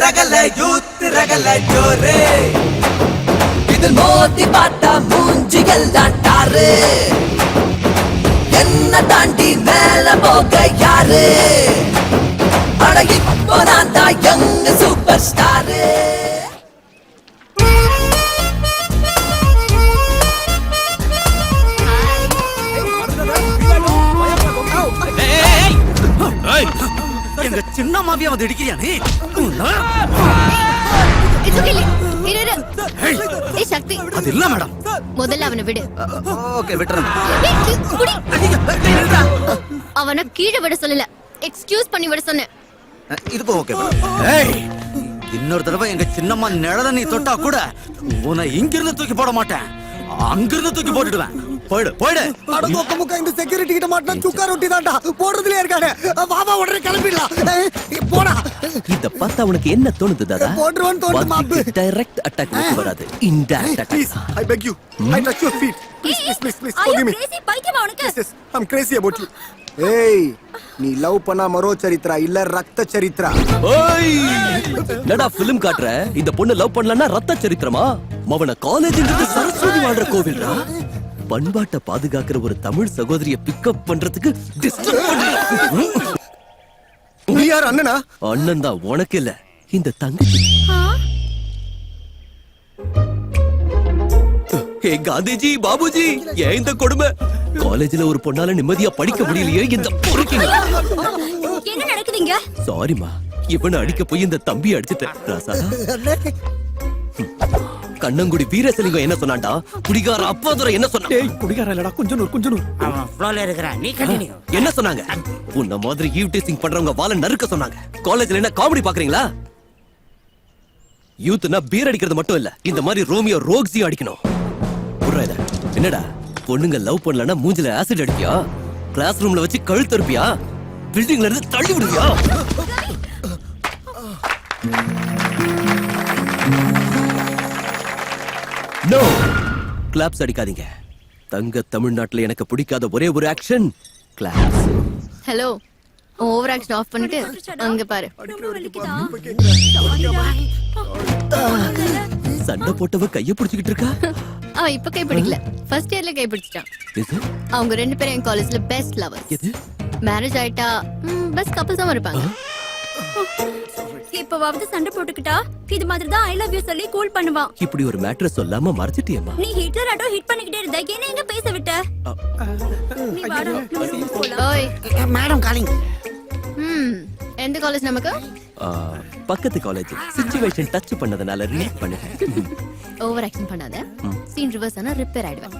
ரகல youth ரகல ஜோரே. இதில் மோதி பார்த்தா மூஞ்சிகள் தாண்டாரு என்ன தாண்டி மேல போக யாரு? அட இப்போ தான் யங் சூப்பர் ஸ்டாரு எங்க சின்ன மாவியா வந்து இடிக்கிறியா நீ? சக்தி. அது இல்ல மேடம். முதல்ல அவனை விடு. ஓகே விட்டுறேன். அவனை கீழே விட சொல்லல. எக்ஸ்கியூஸ் பண்ணி விட சொன்னேன். இதுக்கு ஓகே ஏய் இன்னொரு தடவை எங்க சின்னம்மா நிழல நீ தொட்டா கூட உன்னை இங்கிருந்து தூக்கி போட மாட்டேன். அங்கிருந்து தூக்கி போட்டுடுவேன். போயிடு போயிடு. அட கொக்க முக்க இந்த செக்யூரிட்டி கிட்ட மாட்டினா சுக்கா ரொட்டி தான்டா. போடுறதுலயே இருக்கானே. வாவா உடனே கிளம்பிடலாம். போடா. இத பார்த்தா உனக்கு என்ன தோணுது தாதா? போட்டுருவான்னு தோணுது, மாப்பு. டைரக்ட் அட்டாக் வராது. Indirect please attack I beg you I touch your feet please please please please forgive me. பைத்தியமா உனக்கு? Yes, yes, I'm crazy about you. ஏய் நீ லவ் பண்ணா மரோ சரித்ரா இல்ல ரத்த சரித்ரா ஓய்! என்னடா பிலிம் காட்டுற? இந்த பொண்ணு லவ் பண்ணலன்னா ரத்த சரித்திரமா? மவன காலேஜ்ன்றது சரஸ்வதி வாழ்ற கோவில்டா பண்பாட்டை பாதுகாக்கிற ஒரு தமிழ் சகோதரிய பிக்கப் பண்றதுக்கு? நீ யார் அண்ணனா? அண்ணன் தான் உனக்கு இல்ல. இந்த தங்கச்சி. ஏ காந்திஜி பாபுஜி ஏன் இந்த கொடுமை? காலேஜ்ல ஒரு பொண்ணால நிம்மதியா படிக்க முடியலையே இந்த பொறுக்கிங்க என்ன நடக்குதுங்க? சாரிமா இவனை அடிக்க போய் இந்த தம்பி அடிச்சிட்டேன். ராசா. கண்ணங்குடி வீரசலிங்கம் என்ன சொன்னான்டா? குடிகார அப்பாதுரை என்ன சொன்னா குடிகார இல்லடா கொஞ்சம் கொஞ்சம் அவன் ஃப்ளோல இருக்கிறான் நீ கண்டினியூ என்ன சொன்னாங்க? உன்ன மாதிரி ஈவ் டீசிங் பண்றவங்க வாழ நறுக்க சொன்னாங்க. காலேஜ்ல என்ன காமெடி பாக்குறீங்களா? யூத்னா பீர் அடிக்கிறது மட்டும் இல்ல இந்த மாதிரி ரோமியோ ரோக்ஸியும் அடிக்கணும். புர்றா இத. என்னடா பொண்ணுங்க லவ் பண்ணலன்னா மூஞ்சில ஆசிட் அடிப்பியா கிளாஸ் ரூம்ல வச்சு கழுத்து இருப்பியா பில்டிங்ல இருந்து தள்ளி விடுவியா? நோ கிளாப்ஸ் அடிக்காதீங்க. தங்க தமிழ்நாட்டுல எனக்கு பிடிக்காத ஒரே ஒரு action claps hello over action off பண்ணிட்டு அங்க பாரு. சண்டை போட்டவ கைய பிடிச்சுக்கிட்டு இருக்கா? அவன் இப்ப கை பிடிக்கல. ஃபர்ஸ்ட் இயர்ல கை பிடிச்சிட்டான். அவங்க ரெண்டு பேரும் என் காலேஜ்ல பெஸ்ட் லவர்ஸ் மேரேஜ் ஆயிட்டா பெஸ்ட் கப்பல்ஸாவும் இருப்பாங்க. இப்பவாவது சண்டை போட்டுக்கிட்டா? இது மாதிரி தான் ஐ லவ் யூ சொல்லி கூல் பண்ணுவான். இப்படி ஒரு மேட்டர் சொல்லாம மறைச்சிட்டியம்மா. நீ ஹிட்லர் ஆட்டோ ஹிட் பண்ணிக்கிட்டே இருந்த என்ன எங்க பேச விட்ட? நீ வாடா ஓய். மேடம் காலிங் ம் எந்த காலேஜ் நமக்கு? பக்கத்து காலேஜ் சிச்சுவேஷன் டச் பண்ணதுனால ரியாக்ட் பண்ணுங்க. ஓவர் ஆக்ஷன் பண்ணாத சீன் ரிவர்ஸ் ஆனா ரிப்பேர் ஆயிடுவேன்.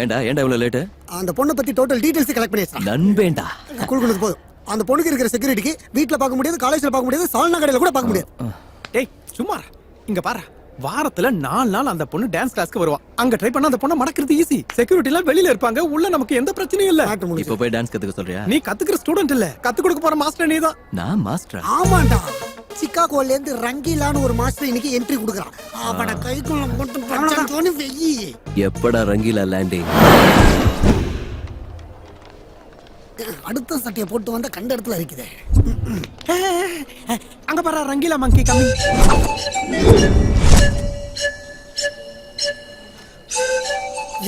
ஏண்டா ஏண்டா இவ்வளவு லேட்டு அந்த பொண்ணை பத்தி டோட்டல் டீடைல்ஸ் கலெக்ட் பண்ணியாச்சு. நண்பேண்டா. குழுக்குனது போதும். அந்த பொண்ணுக்கு இருக்கிற செக்யூரிட்டிக்கு வீட்ல பார்க்க முடியாது காலேஜ்ல பார்க்க முடியாது சால்னா கடையில கூட பார்க்க முடியாது. டேய் சும்மா. இங்க பாரு. வாரத்துல நாலு நாள் அந்த பொண்ணு டான்ஸ் கிளாஸ்க்கு வருவா. அங்க ட்ரை பண்ண அந்த பொண்ணை மடக்கிறது ஈஸி செக்யூரிட்டி எல்லாம் வெளியில இருப்பாங்க உள்ள நமக்கு எந்த பிரச்சனையும் இல்ல. இப்ப போய் டான்ஸ் கத்துக்க சொல்றியா? நீ கத்துக்கிற ஸ்டூடெண்ட் இல்ல. கத்து கொடுக்க போற மாஸ்டர் நீதான். நான் மாஸ்டரா ஆமாண்டா. சிக்காகோல இருந்து ரங்கீலான்னு ஒரு மாஸ்டர் இன்னைக்கு என்ட்ரி கொடுக்குறான். அவன கைக்குள்ள மட்டும் வெயி. எப்படா ரங்கீலா லேண்டிங் அடுத்த சட்டையை போட்டு வந்த கண்ட இடத்துல இருக்குதே. அங்க பாரு ரங்கீலா மங்கி கம்மி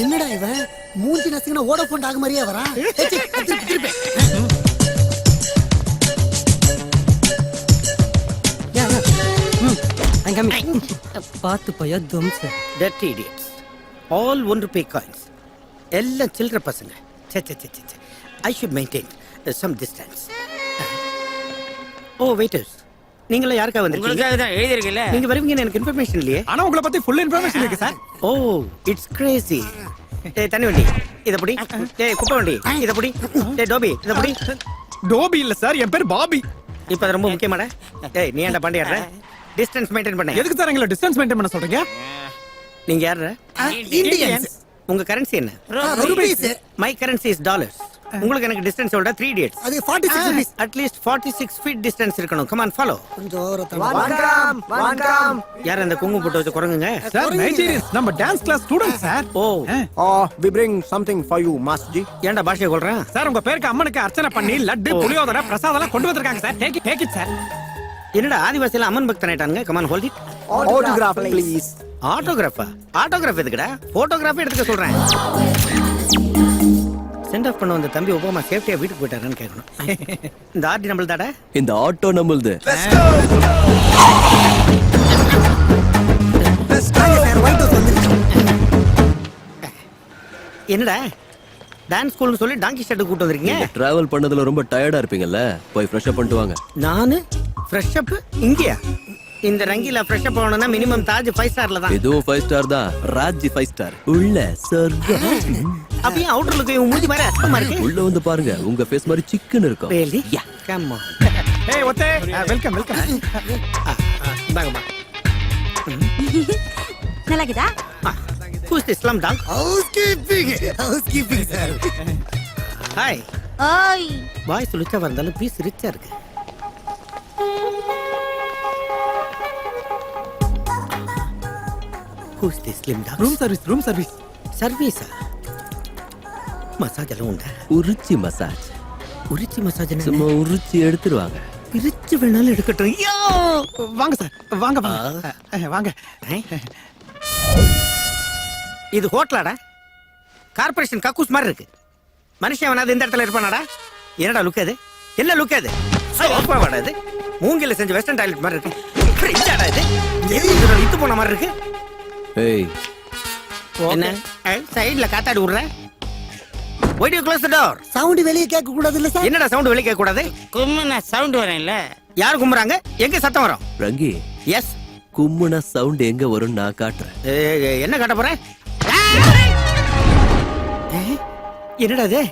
என்னடா இவன்? மூஞ்சி நசிங்கின ஓடோஃபோன் ஆக மாதிரியே வரான். ஏய், பார்த்து பையா தும்ஸ் dirty idiots all one rupee coins எல்லாம் சில்லற பசங்க. சே சே சே சே I should maintain some distance oh waiters நீங்களா யாருக்கா வந்திருக்கீங்க? உங்களுக்காக தான் எழுதிருக்கல நீங்க வருவீங்கன்னு எனக்கு இன்ஃபர்மேஷன் இல்லையே. ஆனா உங்களை பத்தி ஃபுல் இன்ஃபர்மேஷன் இருக்கு சார் ஓ இட்ஸ் கிரேசி டேய் தண்ணி வண்டி. இத புடி. டேய் குப்பை வண்டி. இத புடி. டேய் டோபி இத புடி. டோபி இல்ல சார் என் பேர் பாபி. இப்போ அது ரொம்ப முக்கியமாடா. டேய் நீ ஏன்டா பாண்டி ஆடுற? டிஸ்டன்ஸ் மெயின்டைன் பண்ண எதுக்கு சார் எங்களை டிஸ்டன்ஸ் மெயின்டைன் பண்ண சொல்றீங்க? நீங்க யாரு இந்தியன்ஸ் உங்க கரன்சி என்ன? Rupees my currency is dollars உங்களுக்கு எனக்கு டிஸ்டன்ஸ் விட த்ரீ டேட்ஸ் அது forty six rupees at least forty six feet distance இருக்கணும். கமான் ஃபாலோ கொஞ்சம் ஓரத்தை யார் அந்த குங்குமம் போட்டு வச்ச குரங்குங்க? சார் நைஜீரியன்ஸ் நம்ம dance class student sir oh. Oh, we bring something for you, Master Ji. ஏன்டா பாஷையை கொள்றேன் சார் உங்க பேருக்கு அம்மனுக்கு அர்ச்சனை பண்ணி லட்டு புளியோதரை பிரசாதம் கொண்டு வந்திருக்காங்க sir take take it sir என்னடா ஆதிவாசியில அம்மன் பக்தன் ஆயிட்டானுங்க? Come on hold it Autograph, please. ஆட்டோகிராஃபா ஆட்டோகிராஃப் எதுக்குடா? போட்டோகிராஃபி எடுத்துக்க சொல்றேன். சென்ட் ஆஃப் பண்ண வந்த தம்பி ஒபாமா சேஃப்டியா வீட்டுக்கு போயிட்டாருன்னு கேட்கணும். இந்த ஆர்டி நம்மள் தாடா இந்த ஆட்டோ நம்மளுது. என்னடா? டான்ஸ் ஸ்கூல்னு சொல்லி டாங்கி ஷெட்டு கூட்டு வந்திருக்கீங்க? டிராவல் பண்ணதுல ரொம்ப டயர்டா இருப்பீங்கல்ல? போய் ஃப்ரெஷ் அப் பண்ணிட்டு வாங்க. நானு? ஃப்ரெஷ் அப் இங்கேயா இந்த ரங்கில ஃப்ரெஷ் அப் ஆகணும்னா மினிமம் தாஜ் ஃபைவ் ஸ்டார்ல தான். இதுவும் ஃபைவ் ஸ்டார் தான். ராஜ் ஃபைவ் ஸ்டார் உள்ள சொர்க்கம் அப்பயும் அவுட்டர் லுக் மூஞ்சி மாதிரி அசமா இருக்கு. உள்ள வந்து பாருங்க உங்க ஃபேஸ் மாதிரி சிக்கன் இருக்கும். really come on. ஏய் ஒத்தே. வெல்கம் வெல்கம் இந்தாங்கம்மா. நல்லாக்குதா who's this slum dog? House keeping house keeping sir hi ஓய் பாய்ஸ் ரிச்சா வந்தாலும் பீஸ் ரிச்சா இருக்கு. Who's this slim dog room service room service சர்வீஸா massage எல்லாம் உண்டா? உரிச்சி மசாஜ் உரிச்சி மசாஜ் சும்மா உரிச்சி எடுத்துருவாங்க பிரிச்சு வேணாலும் எடுக்கட்டும்! வாங்க சார் வாங்க வாங்க. இது ஹோட்டலாடா? கார்பரேஷன் கக்கூஸ் மாதிரி இருக்கு. மனுஷன் வேணாது இந்த இடத்துல இருப்பானாடா? என்னடா லுக் அது? என்ன லுக் அது? மூங்கில செஞ்ச வெஸ்டர்ன் டாய்லெட் மாதிரி இருக்கு ஃப்ரிட்ஜாடா இது? எதுக்கு இத்து போன மாதிரி இருக்கு? ஏய். என்ன? சைடுல காத்தாடி விடுற. Why to close the door sound வெளியே கேட்க கூடாது இல்ல சார் என்னடா சவுண்ட் வெளிய கேட்க கூடாது கும்முனா சவுண்ட் வரேன்ல. யார் கும்புறாங்க? எங்க சத்தம் வரும்? ரங்கி. எஸ் கும்முனா சவுண்ட் எங்க வரும் நான் காட்டுறேன். என்ன காட்ட போறேன் ஏய், என்னடா இது?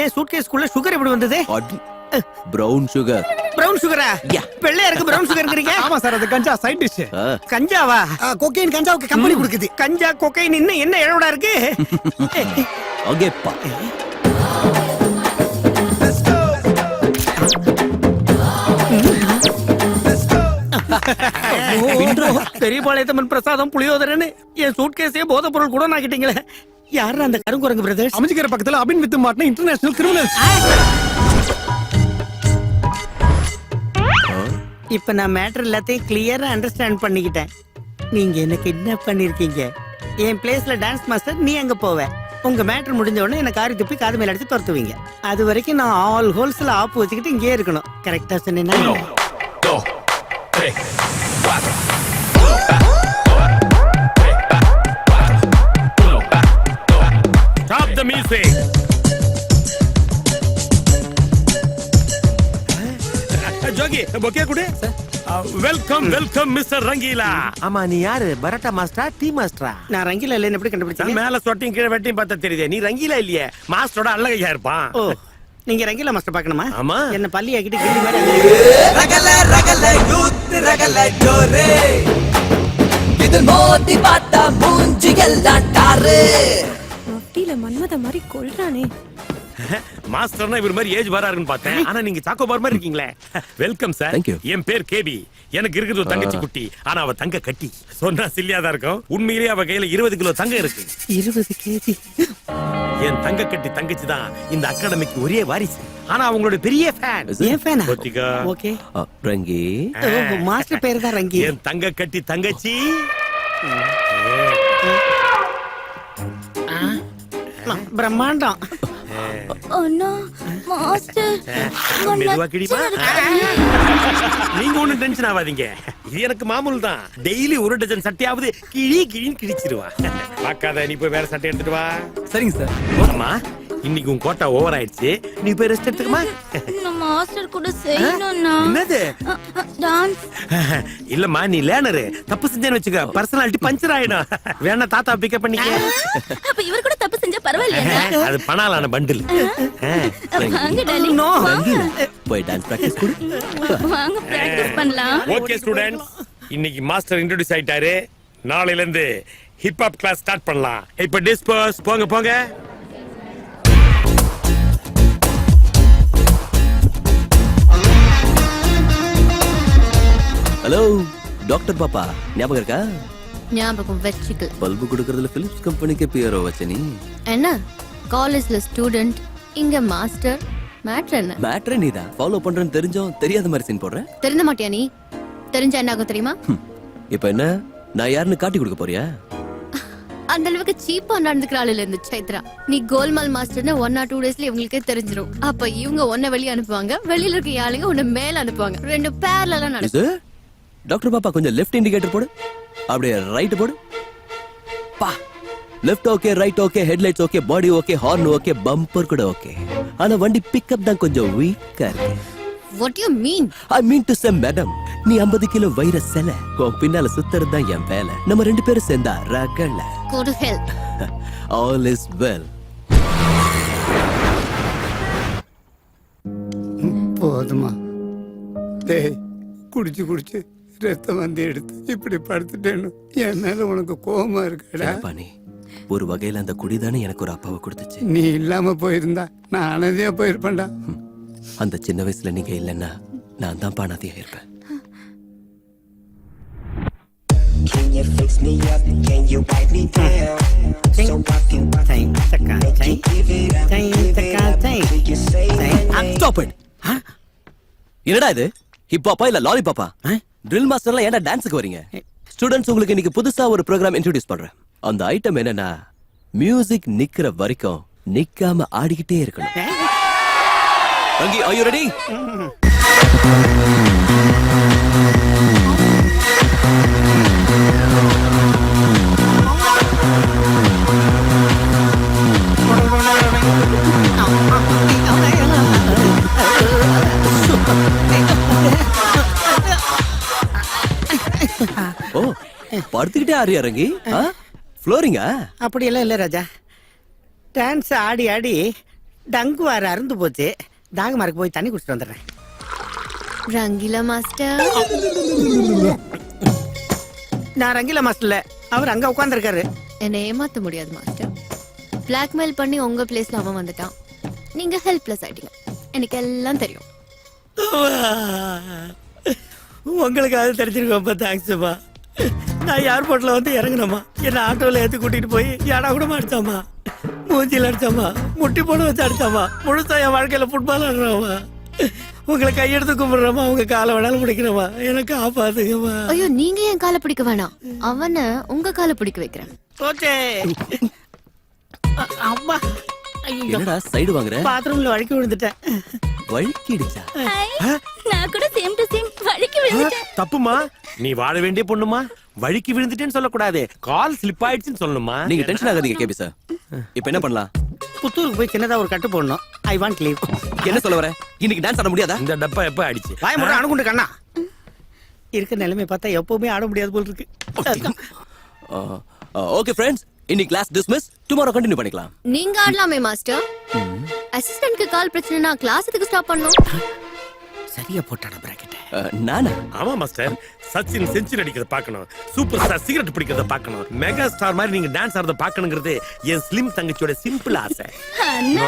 ஏன் சூட்கேஸ்க்குள்ள சுகர் எப்படி வந்தது? பிரவுன் சுகர் பிரவுன் சுகரா வெள்ளையா இருக்கு பிரவுன் சுகர்ங்கறீங்க ஆமா சார் அது கஞ்சா சைட் டிஷ் கஞ்சாவா? கொக்கைன் கஞ்சாவுக்கு கம்பெனி கொடுக்குது. கஞ்சா கொக்கைன் இன்னும் என்ன இழவடா இருக்கு? அகேப்பா பெரியபாளையத்தம்மன் பிரசாதம் புளியோதரன்னு என் சூட்கேஸே போதை பொருள் கூட நாக்கிட்டீங்களே. யாரு அந்த கருங்குரங்கு பிரதர்ஸ் அமைஞ்சிக்கிற பக்கத்துல அபின் வித்து மாட்டின இன்டர்நேஷனல் கிரிமினல்ஸ் இப்ப நான் மேட்டர் எல்லாத்தையும் கிளியரா அண்டர்ஸ்டாண்ட் பண்ணிக்கிட்டேன் நீங்க என்ன கிட்னாப் பண்ணிருக்கீங்க என் பிளேஸ்ல டான்ஸ் மாஸ்டர் நீ அங்க போவ உங்க மேட்டர் முடிஞ்ச உடனே என்ன காரி துப்பி காது மேல அடிச்சு துரத்துவீங்க அது வரைக்கும் நான் ஆல் ஹோல்ஸ்ல ஆப்பு வச்சுக்கிட்டு இங்கே இருக்கணும் கரெக்டா சொன்னேன்னா Stop the music. ஜோகி பொக்கே குடு. Welcome welcome mister Rangeela. ஆமா நீ யாரு? பரோட்டா மாஸ்டரா டீ மாஸ்டரா நான் ரங்கில இல்லைன்னு எப்படி நான் கண்டுபிடிச்சீங்க மேல சொட்டையும் கீழே வெட்டியும் பார்த்தா தெரியுதே. நீ ரங்கீலா இல்லையே? மாஸ்டரோட அல்லகையா இருப்பான். ஓ நீங்க ரங்கில மாஸ்டர் பார்க்கணுமா? ஆமா. என்ன பள்ளி ஆக்கிட்டு கிள்ளி மாதிரி ரகல ரகல யூத் ரகல ஜோரே. இதில் மோதி பார்த்தா மூஞ்சி எல்லாம் டாரு. மஃப்டில மன்மத மாதிரி கொல்றானே. மாஸ்டர்னா இவர் மாதிரி ஏஜ் வரா இருக்குன்னு பார்த்தேன். ஆனா நீங்க சாக்கோ பார் மாதிரி இருக்கீங்களே. Welcome sir. என் பேர் கேபி எனக்கு இருக்குது ஒரு தங்கச்சி குட்டி. ஆனா அவ தங்க கட்டி. சொன்னா சில்லியா தான் இருக்கும். உண்மையிலேயே அவ கையில இருபது கிலோ தங்கம் இருக்கு. இருபது கேஜி என் தங்க கட்டி தங்கச்சி தான் இந்த அகாடமிக்கு ஒரே வாரிசு. ஆனா அவங்களோட பெரிய ஃபேன்? ஏன். ஓகே ரங்கி. மாஸ்டர் பேர் தான் ரங்கி. என் தங்க கட்டி தங்கச்சி. பிரம்மாண்டம். அண்ணா மாஸ்டர் மெதுவா கிடிமா? நீங்க ஒண்ணும் டென்ஷன் ஆகாதீங்க. இது எனக்கு மாமூல் தான். டெய்லி ஒரு டஜன் சட்டையாவது கிழி கிழின்னு கிழிச்சிருவா. பார்க்காத நீ போய் வேற சட்டை எடுத்துட்டு வா. சரிங்க சார். அம்மா இன்னைக்கு உன் கோட்டா ஓவர் ஆயிடுச்சு. நீ போய் ரெஸ்ட் எடுத்துக்கமா? நான் மாஸ்டர் கூட செய்யணும்னா? என்னது? டான்ஸ் இல்லம்மா நீ லேனரு தப்பு செஞ்சேன்னு வச்சுக்க. பர்சனாலிட்டி பஞ்சர் ஆயிடும். வேணா தாத்தா பிக்கப் பண்ணிக்க. அப்ப இவர் கூட தப்பு செஞ்சா பரவாயில்லையா? அது பணாலான பண்டில் வாங்க. டார்லிங் போய் டான்ஸ் பிராக்டிஸ் கொடு. வாங்க பிராக்டிஸ் பண்ணலாம். ஓகே ஸ்டூடெண்ட்ஸ் இன்னைக்கு மாஸ்டர் இன்ட்ரோடியூஸ் ஆயிட்டாரு. நாளையில இருந்து ஹிப் ஹாப் கிளாஸ் ஸ்டார்ட் பண்ணலாம். இப்ப டிஸ்பர்ஸ் போங்க போங்க. ஹலோ டாக்டர் பாப்பா ஞாபகம் இருக்கா? ஞாபகம் வச்சுக்கல. பல்பு கொடுக்கறதுல பிலிப்ஸ் கம்பெனிக்கு பியரோ வச்ச நீ என்ன? காலேஜ்ல ஸ்டூடெண்ட் இங்க மாஸ்டர் மேட்ரு என்ன? மேட்ரே நீதான் ஃபாலோ பண்றேன்னு தெரிஞ்சோம் தெரியாத மாதிரி சீன் போடுறேன் தெரிஞ்ச மாட்டியா நீ? தெரிஞ்சா என்ன ஆகும் தெரியுமா? இப்போ என்ன? நான் யாருன்னு காட்டி கொடுக்க போறியா? அந்த அளவுக்கு சீப்பா நடந்துக்கிற ஆளுல இருந்து சைத்ரா. நீ கோல்மால் மாஸ்டர்னு ஒன் ஆர் டூ டேஸ்ல இவங்களுக்கே தெரிஞ்சிரும். அப்ப இவங்க உன்னை வெளிய அனுப்புவாங்க. வெளியில இருக்க ஆளுங்க உன்னை மேல அனுப்புவாங்க. ரெண்டு பேர்ல எல்லாம் நடக்கும். இது? டாக்டர் பாப்பா கொஞ்சம் லெஃப்ட் இண்டிகேட்டர் போடு. அப்படியே ரைட் போடு. பா. Left okay right okay headlights okay body okay horn okay bumper கூட ஓகே ஆனா வண்டி பிக்கப் தான் கொஞ்சம் வீக்கா இருக்கு. What you mean I mean to say madam நீ 50 கிலோ வைர செல உன் பின்னால சுத்துறது தான் என் வேலை. நம்ம ரெண்டு பேரும் சேர்ந்தா ரகல. Go to help all is well போதுமா டேய் குடிச்சு குடிச்சு. ரத்தம் வந்து எடுத்து இப்படி படுத்துட்டேன்னு. என் மேல உனக்கு கோபமா இருக்குடா. பாணி ஒரு வகையில அந்த குடிதானே எனக்கு ஒரு அப்பாவை கொடுத்துச்சு. நீ இல்லாம போயிருந்தா நான் அனதியா போயிருப்பேன்டா அந்த சின்ன வயசுல நீங்க இல்லைன்னா நான் தான் பானாதியா இருப்பேன். Stop it. என்னடா இது? ஹிப்பாப்பா இல்ல லாலிபாப்பா ட்ரில் மாஸ்டர்ல ஏன்டா டான்ஸுக்கு வரீங்க? ஸ்டூடெண்ட்ஸ் உங்களுக்கு இன்னைக்கு புதுசா ஒரு ப்ரோக்ராம் இன்ட்ரோடியூஸ் பண்றேன். அந்த ஐட்டம் என்னன்னா மியூசிக் நிக்கிற வரைக்கும் நிக்காம ஆடிக்கிட்டே இருக்கணும். ரங்கி are you ஓ படுத்துக்கிட்டே ஆறியா ரங்கி ஃப்ளோரிங்கா? அப்படியெல்லாம் இல்லை ராஜா. டான்ஸ் ஆடி ஆடி டங்கு வார அருந்து போச்சு. தாகமாருக்கு போய் தண்ணி குடிச்சிட்டு வந்துடுறேன். ரங்கிலா மாஸ்டர். நான் ரங்கில மாஸ்டர்ல அவர் அங்க உட்காந்துருக்காரு என்னை ஏமாத்த முடியாது மாஸ்டர். பிளாக்மெயில் பண்ணி உங்க பிளேஸ்ல அவன் வந்துட்டான். நீங்க ஹெல்ப்லெஸ் ஆயிட்டீங்க. எனக்கு எல்லாம் தெரியும். உங்களுக்கு அது தெரிஞ்சிருக்கோம். ரொம்ப தேங்க்ஸ்ப்பா நான் ஏர்போர்ட்ல வந்து இறங்கினோமா என்ன ஆட்டோல ஏத்தி கூட்டிட்டு போய் ஏடா கூட அடிச்சாமா மூஞ்சில அடிச்சாமா முட்டி போட வச்சு அடிச்சாமா முழுசா என் வாழ்க்கையில ஃபுட்பால் ஆடுறாமா உங்களை கையெடுத்து கும்பிடுறோமா உங்க காலை வேணாலும் பிடிக்கிறோமா எனக்கு ஆப்பாத்துங்கம்மா ஐயோ நீங்க என் காலை பிடிக்க வேணாம்? அவனை உங்க காலை பிடிக்க வைக்கிறேன். ஓகே அம்மா. ஐயோ. என்னடா சைடு வாங்குற? பாத்ரூம்ல வழுக்கி விழுந்துட்டேன். வழுக்கிடுச்சா? தப்புமா நீ வாழ வேண்டிய பொண்ணுமா வழிக்கு விழுந்துட்டேன்னு சொல்லக்கூடாது. கால் ஸ்லிப் ஆயிடுச்சுன்னு சொல்லணுமா நீங்க டென்ஷன் ஆகாதீங்க கேபி சார் இப்போ என்ன பண்ணலாம்? புத்தூருக்கு போய் சின்னதா ஒரு கட்டு போடணும். ஐ வாண்ட் லீவ் என்ன சொல்ல வர? இன்னைக்கு டான்ஸ் ஆட முடியாதா? இந்த டப்பா எப்ப அடிச்சு வாய முறை அணுகுண்டு கண்ணா. இருக்க நிலைமை பார்த்தா எப்பவுமே ஆட முடியாது போல் இருக்கு. ஓகே ஃப்ரெண்ட்ஸ் இன்னைக்கு கிளாஸ் டிஸ்மிஸ் டுமாரோ கண்டினியூ பண்ணிக்கலாம். நீங்க ஆடலாமே மாஸ்டர் அசிஸ்டன்ட்க்கு கால் பிரச்சனைனா கிளாஸ் எதுக்கு ஸ்டாப் பண்ணணும். சரியா போட்டாட பிராக்கெட் நானா? ஆமா மாஸ்டர். சச்சின் செஞ்சுரி அடிக்கிறத பார்க்கணும். சூப்பர் ஸ்டார் சிகரெட் பிடிக்கிறத பார்க்கணும். மெகா ஸ்டார் மாதிரி நீங்க டான்ஸ் ஆடுறத பார்க்கணுங்கிறது என் ஸ்லிம் தங்கச்சியோட சிம்பிள் ஆசை.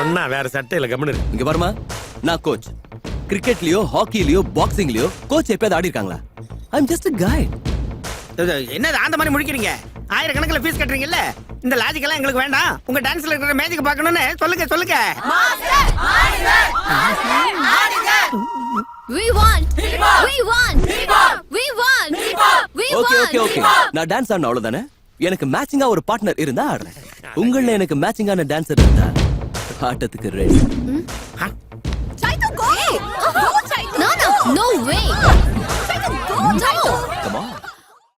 ஒன்னா வேற சட்டையில இருக்கு இங்க பாருமா. நான் கோச் கிரிக்கெட்லயோ ஹாக்கிலயோ பாக்ஸிங்லயோ கோச் எப்பயாவது ஆடி இருக்காங்களா ஐ அம் ஜஸ்ட் கைட் என்னது அந்த மாதிரி முடிக்கிறீங்க? ஆயிரக்கணக்கில் ஃபீஸ் கட்டுறீங்கல்ல? இந்த லாஜிக் எல்லாம் எங்களுக்கு வேண்டாம். உங்க டான்ஸ்ல இருக்கிற மேஜிக் பார்க்கணும்னு சொல்லுங்க சொல்லுங்க. We want! We want! We want! We okay! Okay okay நான் டான்ஸ் ஆடணும் அவ்வளவுதானே? எனக்கு மேட்சிங்கா ஒரு பார்ட்னர் இருந்தா ஆடுறேன் உங்கள எனக்கு மேட்சிங்கான டான்சர் இருந்தா ஆட்டத்துக்கு ready Try to go! Hey! Go, try to No,